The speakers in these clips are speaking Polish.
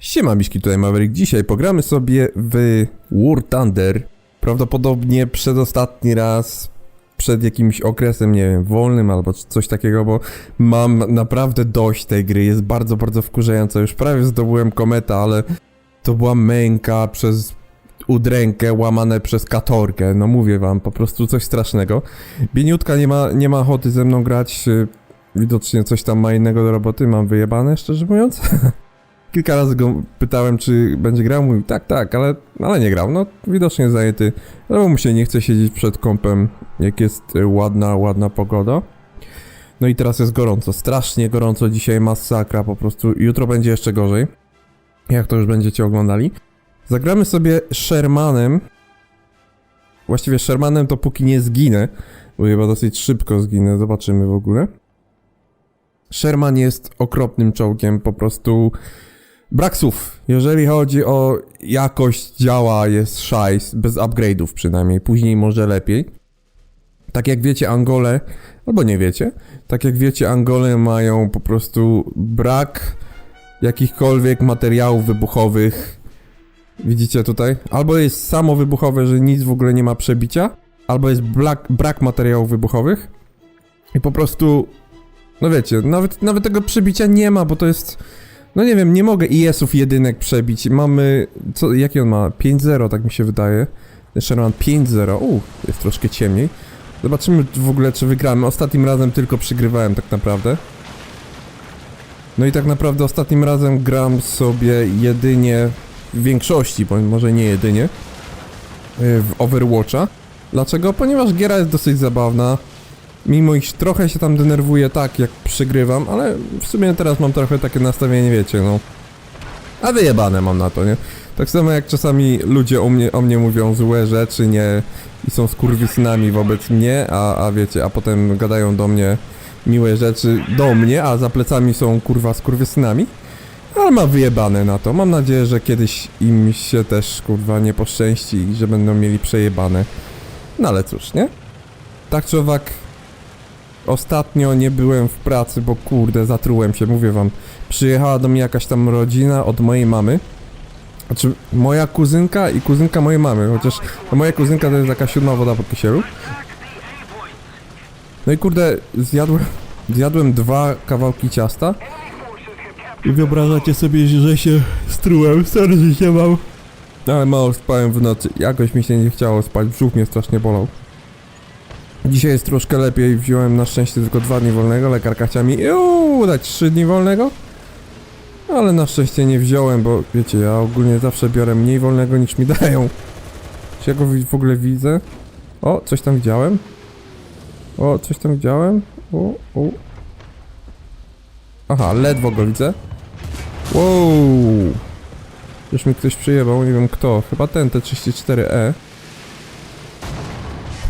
Siema Miszki, tutaj Maverick. Dzisiaj pogramy sobie w War Thunder. Prawdopodobnie przedostatni raz przed jakimś okresem, nie wiem, wolnym albo coś takiego, bo mam naprawdę dość tej gry. Jest bardzo, bardzo wkurzająca. Już prawie zdobyłem kometa, ale to była męka przez udrękę łamane przez katorkę. No mówię wam, po prostu coś strasznego. Bieniutka nie ma, nie ma ochoty ze mną grać. y, Widocznie coś tam ma innego do roboty. Mam wyjebane, szczerze mówiąc. Kilka razy go pytałem, czy będzie grał. Mówił, tak, tak, ale, ale nie grał. No, widocznie zajęty. No, bo mu się nie chce siedzieć przed kąpem, jak jest y, ładna, ładna pogoda. No i teraz jest gorąco, strasznie gorąco. Dzisiaj masakra po prostu. Jutro będzie jeszcze gorzej. Jak to już będziecie oglądali. Zagramy sobie Shermanem. Właściwie Shermanem to póki nie zginę, bo chyba dosyć szybko zginę. Zobaczymy w ogóle. Sherman jest okropnym czołgiem, po prostu brak słów. Jeżeli chodzi o jakość działa, jest szajs, bez upgrade'ów przynajmniej, później może lepiej. Tak jak wiecie, Angole, albo nie wiecie, tak jak wiecie, Angole mają po prostu brak jakichkolwiek materiałów wybuchowych. Widzicie tutaj? Albo jest samo wybuchowe, że nic w ogóle nie ma przebicia, albo jest brak, brak materiałów wybuchowych. I po prostu no wiecie, nawet, nawet tego przebicia nie ma, bo to jest... No nie wiem, nie mogę IS-ów jedynek przebić. Mamy... Co, jaki on ma? 5-0, tak mi się wydaje. Sherman 5-0. U, jest troszkę ciemniej. Zobaczymy w ogóle, czy wygramy. Ostatnim razem tylko przygrywałem tak naprawdę. No i tak naprawdę ostatnim razem gram sobie jedynie w większości, bo może nie jedynie, w Overwatcha. Dlaczego? Ponieważ giera jest dosyć zabawna. Mimo iż trochę się tam denerwuję tak, jak przygrywam, ale w sumie teraz mam trochę takie nastawienie, wiecie, no. A wyjebane mam na to, nie? Tak samo jak czasami ludzie o mnie, o mnie mówią złe rzeczy, nie? I są skurwysynami wobec mnie, a, a wiecie, a potem gadają do mnie miłe rzeczy do mnie, a za plecami są kurwa skurwysynami. Ale ma wyjebane na to. Mam nadzieję, że kiedyś im się też kurwa nie poszczęści i że będą mieli przejebane. No ale cóż, nie? Tak czy owak, Ostatnio nie byłem w pracy, bo kurde, zatrułem się, mówię wam. Przyjechała do mnie jakaś tam rodzina od mojej mamy. Znaczy, moja kuzynka i kuzynka mojej mamy, chociaż no, moja kuzynka to jest taka siódma woda po kisielu. No i kurde, zjadłem, zjadłem dwa kawałki ciasta. I wyobrażacie sobie, że się strułem, sorry, że się mam. Ale mało spałem w nocy, jakoś mi się nie chciało spać, brzuch mnie strasznie bolał. Dzisiaj jest troszkę lepiej, wziąłem na szczęście tylko dwa dni wolnego, lekarka chciała mi uuu, dać trzy dni wolnego. Ale na szczęście nie wziąłem, bo wiecie, ja ogólnie zawsze biorę mniej wolnego niż mi dają. Czy ja go w ogóle widzę? O, coś tam widziałem. O, coś tam widziałem. O, o. Aha, ledwo go widzę. Wow. Już mi ktoś przyjebał, nie wiem kto. Chyba ten, T34E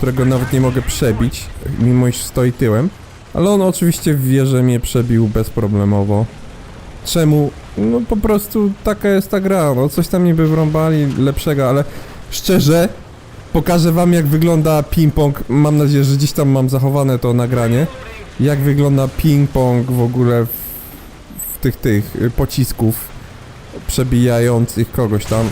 którego nawet nie mogę przebić, mimo iż stoi tyłem. Ale on oczywiście wie, że mnie przebił bezproblemowo. Czemu? No po prostu taka jest ta gra, no coś tam niby wrąbali lepszego, ale szczerze pokażę wam jak wygląda ping-pong. Mam nadzieję, że gdzieś tam mam zachowane to nagranie. Jak wygląda ping-pong w ogóle w, w tych tych y, pocisków przebijających kogoś tam.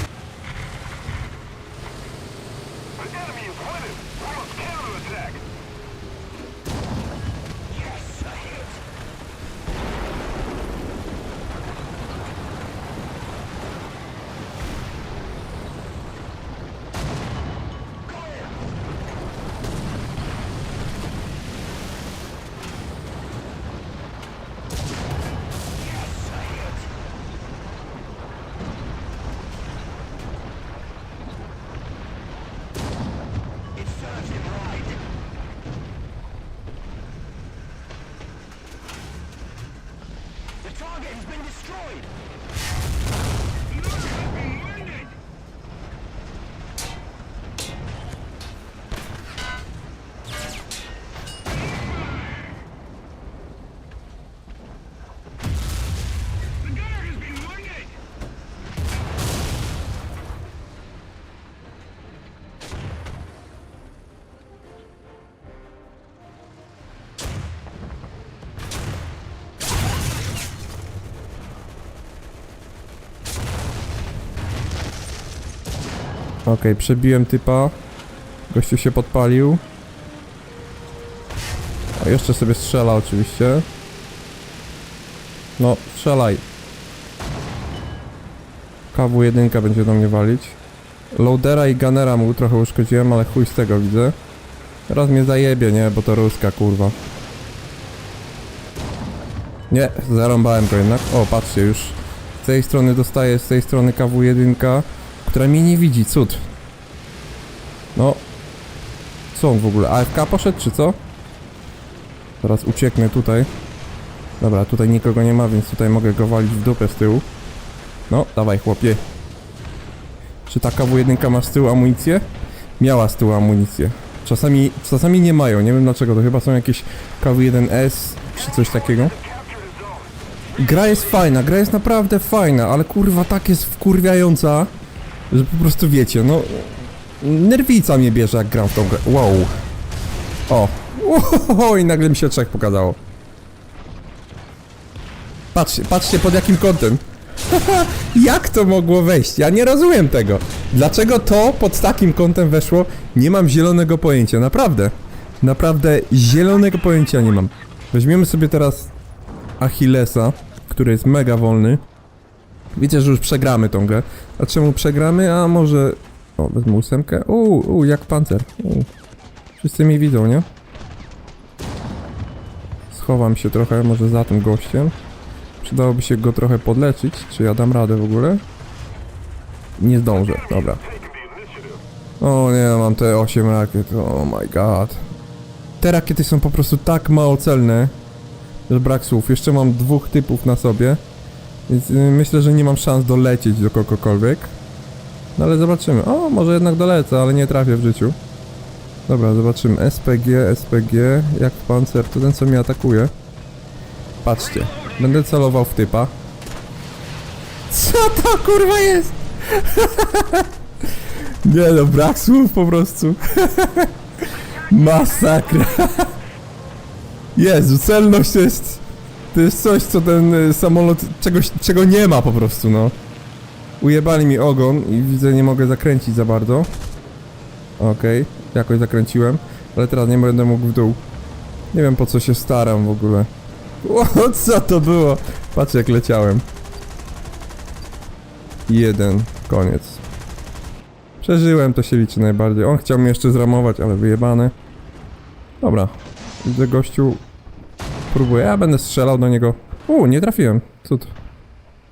Okej, przebiłem typa. Gościu się podpalił. A jeszcze sobie strzela oczywiście. No, strzelaj. KW1 będzie do mnie walić. Loadera i Gunnera mu trochę uszkodziłem, ale chuj z tego widzę. Teraz mnie zajebie, nie? Bo to ruska, kurwa. Nie, zarąbałem go jednak. O, patrzcie, już z tej strony dostaję, z tej strony KW1, która mnie nie widzi, cud. No. Co on w ogóle? AFK poszedł, czy co? Teraz ucieknę tutaj. Dobra, tutaj nikogo nie ma, więc tutaj mogę go walić w dupę z tyłu. No, dawaj chłopie. Czy ta KW1 ma z tyłu amunicję? Miała z tyłu amunicję. Czasami, czasami nie mają, nie wiem dlaczego, to chyba są jakieś KW1S czy coś takiego. Gra jest fajna, gra jest naprawdę fajna, ale kurwa tak jest wkurwiająca, że po prostu wiecie, no... Nerwica mnie bierze jak gram w tą grę. Wow. O. Wow, i nagle mi się trzech pokazało. Patrzcie, patrzcie pod jakim kątem. Jak to mogło wejść? Ja nie rozumiem tego. Dlaczego to pod takim kątem weszło? Nie mam zielonego pojęcia, naprawdę. Naprawdę zielonego pojęcia nie mam. Weźmiemy sobie teraz Achillesa, który jest mega wolny. Widzę, że już przegramy tą grę. A czemu przegramy? A może... O, wezmę ósemkę. Uuu, uu, jak pancer. Uu. Wszyscy mnie widzą, nie? Schowam się trochę może za tym gościem. Przydałoby się go trochę podleczyć. Czy ja dam radę w ogóle? Nie zdążę, dobra. O nie, mam te 8 rakiet, oh my god. Te rakiety są po prostu tak mało celne, że brak słów. Jeszcze mam dwóch typów na sobie, więc y, myślę, że nie mam szans dolecieć do kogokolwiek. No ale zobaczymy. O, może jednak dolecę, ale nie trafię w życiu. Dobra, zobaczymy. SPG, SPG, jak pancer, to ten co mnie atakuje. Patrzcie, będę celował w typa. Co to kurwa jest? Nie no, brak słów po prostu. Masakra. Jezu, celność jest... To jest coś, co ten y, samolot... Czegoś, czego nie ma po prostu, no. Ujebali mi ogon i widzę, nie mogę zakręcić za bardzo. Okej, jakoś zakręciłem, ale teraz nie będę mógł w dół. Nie wiem po co się staram w ogóle. O, co to było? Patrz jak leciałem. Jeden, koniec. Przeżyłem, to się liczy najbardziej. On chciał mnie jeszcze zramować, ale wyjebane. Dobra, widzę gościu. Próbuję, ja będę strzelał do niego. U, nie trafiłem. Cud.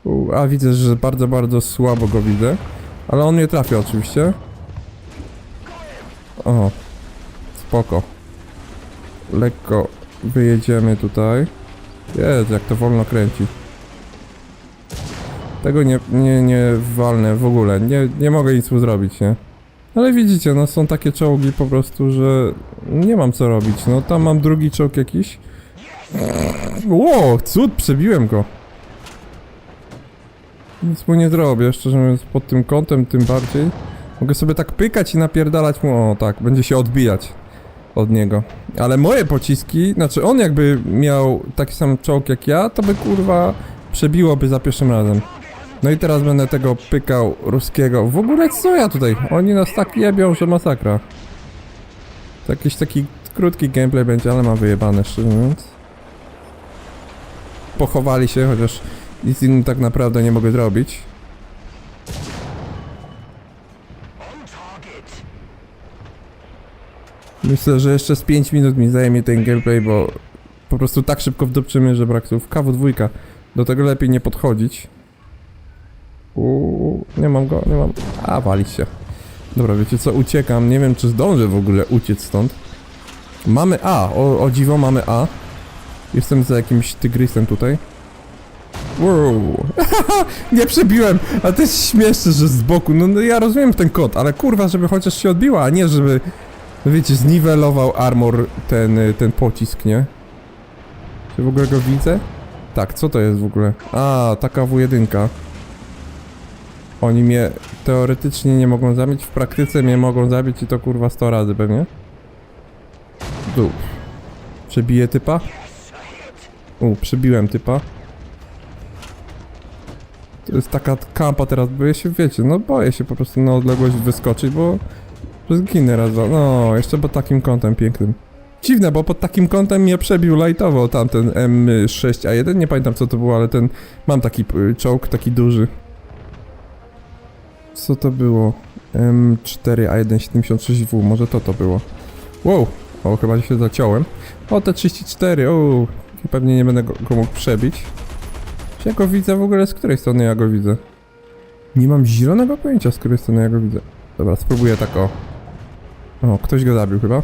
U, a widzę, że bardzo, bardzo słabo go widzę. Ale on mnie trafia oczywiście. O, spoko. Lekko wyjedziemy tutaj. Jest, jak to wolno kręci. Tego nie, nie, nie walnę w ogóle. Nie, nie mogę nic mu zrobić, nie? Ale widzicie, no są takie czołgi po prostu, że nie mam co robić. No tam mam drugi czołg jakiś. Ło, cud, przebiłem go. Nic mu nie zrobię, szczerze mówiąc, pod tym kątem tym bardziej. Mogę sobie tak pykać i napierdalać mu, o tak, będzie się odbijać od niego. Ale moje pociski, znaczy on jakby miał taki sam czołg jak ja, to by kurwa przebiłoby za pierwszym razem. No i teraz będę tego pykał ruskiego. W ogóle co ja tutaj? Oni nas tak jebią, że masakra. To jakiś taki krótki gameplay będzie, ale mam wyjebane szczerze mówiąc. Pochowali się, chociaż nic innym tak naprawdę nie mogę zrobić. Myślę, że jeszcze z 5 minut mi zajmie ten gameplay, bo po prostu tak szybko wdupczymy, że brak słów. KW2. Do tego lepiej nie podchodzić. Uuu, nie mam go, nie mam. A, walić się. Dobra, wiecie co, uciekam. Nie wiem, czy zdążę w ogóle uciec stąd. Mamy A, o, o dziwo mamy A. Jestem za jakimś tygrysem tutaj. Wow. nie przebiłem, a to jest śmieszne, że z boku. No, no ja rozumiem ten kod, ale kurwa, żeby chociaż się odbiła, a nie żeby, wiecie, zniwelował armor ten, ten pocisk, nie? Czy w ogóle go widzę? Tak, co to jest w ogóle? A, taka W1. Oni mnie teoretycznie nie mogą zabić, w praktyce mnie mogą zabić i to kurwa 100 razy pewnie. Dół. Przebiję typa? U, przebiłem typa. To jest taka kampa teraz, boję się, wiecie, no boję się po prostu na odległość wyskoczyć, bo zginę raz, dwa. no, jeszcze pod takim kątem pięknym. Dziwne, bo pod takim kątem mnie przebił lightowo tamten M6A1, nie pamiętam co to było, ale ten, mam taki y, czołg, taki duży. Co to było? M4A176W, może to to było. Wow, o, chyba się zaciąłem. O, te 34, o, pewnie nie będę go, go mógł przebić. Czy ja go widzę w ogóle, z której strony ja go widzę? Nie mam zielonego pojęcia, z której strony ja go widzę. Dobra, spróbuję tak o. O, ktoś go zabił chyba.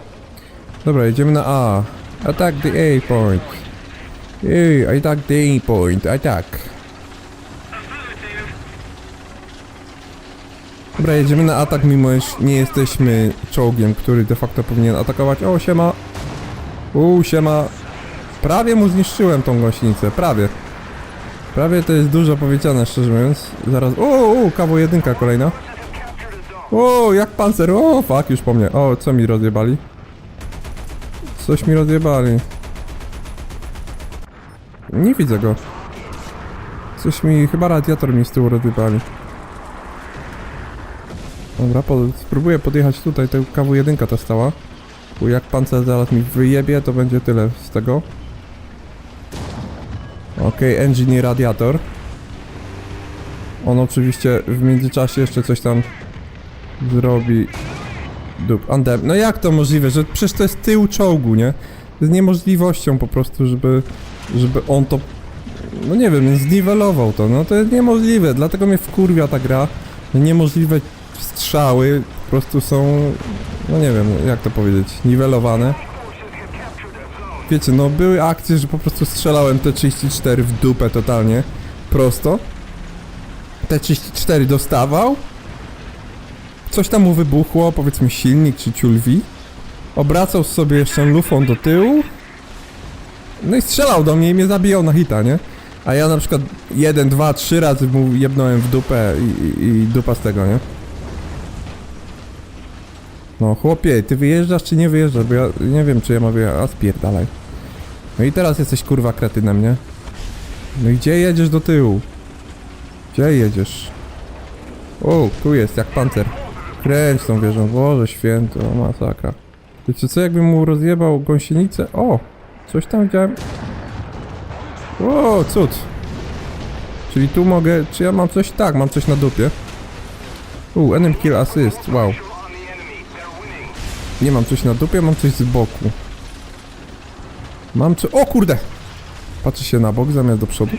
Dobra, jedziemy na A. Attack the A point. Ej, attack the A point, attack. Dobra, jedziemy na atak, mimo iż nie jesteśmy czołgiem, który de facto powinien atakować. O, siema. Uuu, siema. Prawie mu zniszczyłem tą gąsienicę, prawie. Prawie to jest dużo powiedziane, szczerze mówiąc. Zaraz... O, o, kawo jedynka kolejna. O, jak pancer, o, fuck, już po mnie. O, co mi rozjebali? Coś mi rozjebali. Nie widzę go. Coś mi, chyba radiator mi z tyłu rozjebali. Dobra, spróbuję podjechać tutaj, ta kawu jedynka ta stała. Bo jak pancer zaraz mi wyjebie, to będzie tyle z tego. Okej, engine i radiator. On oczywiście w międzyczasie jeszcze coś tam zrobi. Dup. No jak to możliwe, że przecież to jest tył czołgu, nie? Jest niemożliwością po prostu, żeby, żeby on to, no nie wiem, zniwelował to, no to jest niemożliwe, dlatego mnie wkurwia ta gra. Niemożliwe strzały po prostu są, no nie wiem, jak to powiedzieć, niwelowane. Wiecie, no były akcje, że po prostu strzelałem T-34 w dupę totalnie, prosto. T-34 dostawał, coś tam mu wybuchło, powiedzmy silnik czy ciulwi. Obracał sobie jeszcze lufą do tyłu. No i strzelał do mnie i mnie zabijał na hita, nie? A ja na przykład jeden, dwa, trzy razy mu jebnąłem w dupę i, i, i dupa z tego, nie? No chłopie, ty wyjeżdżasz czy nie wyjeżdżasz? Bo ja nie wiem czy ja mam wyjechać. A spierdalaj. No i teraz jesteś kurwa kretynem, nie? No i gdzie jedziesz do tyłu? Gdzie jedziesz? O, tu jest, jak pancer. Kręć tą wieżą, Boże święto, masakra. Wiecie co, jakbym mu rozjebał gąsienicę? O, coś tam widziałem. O, cud. Czyli tu mogę, czy ja mam coś? Tak, mam coś na dupie. U, enemy kill assist, wow. Nie mam coś na dupie, mam coś z boku. Mam co... O kurde! Patrzę się na bok zamiast do przodu.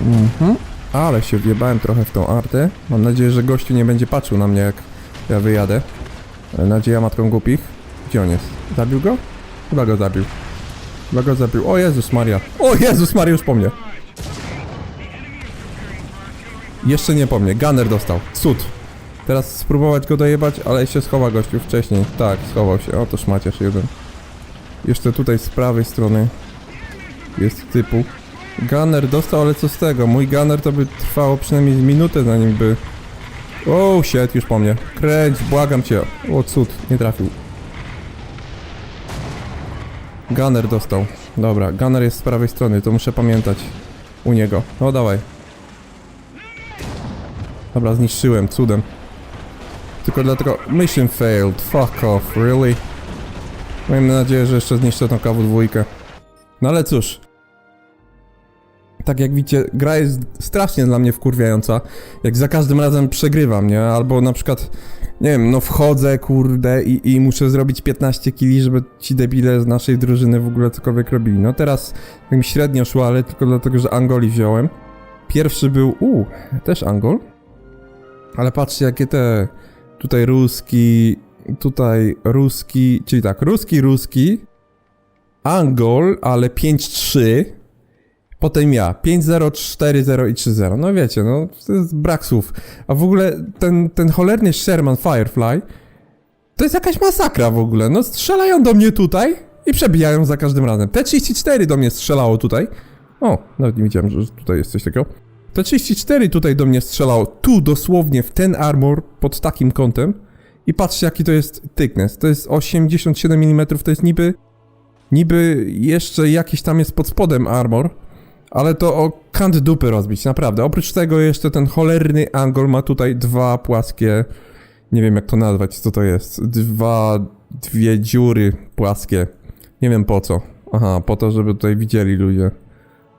Mhm. Ale się wjebałem trochę w tą artę. Mam nadzieję, że gościu nie będzie patrzył na mnie jak ja wyjadę. Nadzieja matką głupich. Gdzie on jest? Zabił go? Chyba go zabił. Chyba go zabił. O Jezus Maria. O Jezus Maria, już po mnie. Jeszcze nie po mnie. Gunner dostał. Cud. Teraz spróbować go dojebać, ale się schowa gościu wcześniej. Tak, schował się. O, to szmaciarz jeden. Jeszcze tutaj z prawej strony jest typu. Gunner dostał, ale co z tego? Mój gunner to by trwało przynajmniej minutę zanim by... O, shit, już po mnie. Kręć, błagam cię. O, cud, nie trafił. Gunner dostał. Dobra, gunner jest z prawej strony, to muszę pamiętać u niego. No dawaj. Dobra, zniszczyłem, cudem. Tylko dlatego... Mission failed, fuck off, really? Miejmy nadzieję, że jeszcze zniszczę tą KW2. No ale cóż. Tak jak widzicie, gra jest strasznie dla mnie wkurwiająca. Jak za każdym razem przegrywam, nie? Albo na przykład, nie wiem, no wchodzę, kurde, i, i muszę zrobić 15 kili, żeby ci debile z naszej drużyny w ogóle cokolwiek robili. No teraz mi średnio szło, ale tylko dlatego, że Angoli wziąłem. Pierwszy był, u, też Angol. Ale patrzcie, jakie te tutaj ruski, tutaj ruski, czyli tak, ruski, ruski, Angol, ale 5-3, potem ja, 5-0, 4-0 i 3-0. No wiecie, no to jest brak słów. A w ogóle ten, ten cholerny Sherman Firefly, to jest jakaś masakra w ogóle. No strzelają do mnie tutaj i przebijają za każdym razem. T-34 do mnie strzelało tutaj. O, nawet nie widziałem, że tutaj jest coś takiego. T-34 tutaj do mnie strzelało, tu dosłownie w ten armor, pod takim kątem. I patrzcie jaki to jest thickness, to jest 87 mm, to jest niby... Niby jeszcze jakiś tam jest pod spodem armor, ale to o kant dupy rozbić, naprawdę. Oprócz tego jeszcze ten cholerny Angol ma tutaj dwa płaskie, nie wiem jak to nazwać, co to jest, dwa, dwie dziury płaskie. Nie wiem po co. Aha, po to, żeby tutaj widzieli ludzie.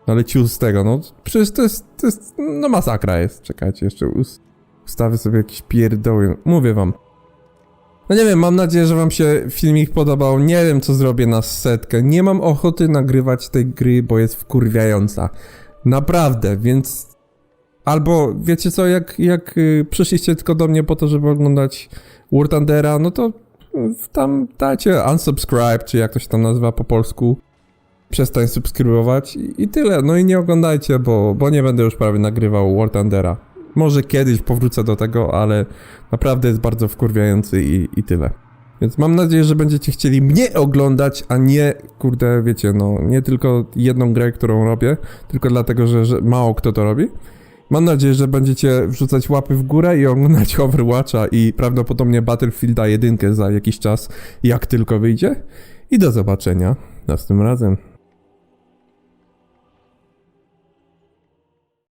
No ale ciul z tego, no przecież to jest, to jest, no masakra jest. Czekajcie, jeszcze us ustawię sobie jakieś pierdoły. Mówię wam. No nie wiem, mam nadzieję, że wam się filmik podobał. Nie wiem, co zrobię na setkę. Nie mam ochoty nagrywać tej gry, bo jest wkurwiająca. Naprawdę, więc... Albo, wiecie co, jak, jak y, przyszliście tylko do mnie po to, żeby oglądać War Thundera, no to tam dajcie unsubscribe, czy jak to się tam nazywa po polsku. Przestań subskrybować i, tyle. No i nie oglądajcie, bo, bo nie będę już prawie nagrywał War Thundera. Może kiedyś powrócę do tego, ale naprawdę jest bardzo wkurwiający i, i tyle. Więc mam nadzieję, że będziecie chcieli mnie oglądać, a nie, kurde, wiecie, no, nie tylko jedną grę, którą robię, tylko dlatego, że, że mało kto to robi. Mam nadzieję, że będziecie wrzucać łapy w górę i oglądać Overwatcha i prawdopodobnie Battlefielda 1 za jakiś czas, jak tylko wyjdzie. I do zobaczenia następnym razem.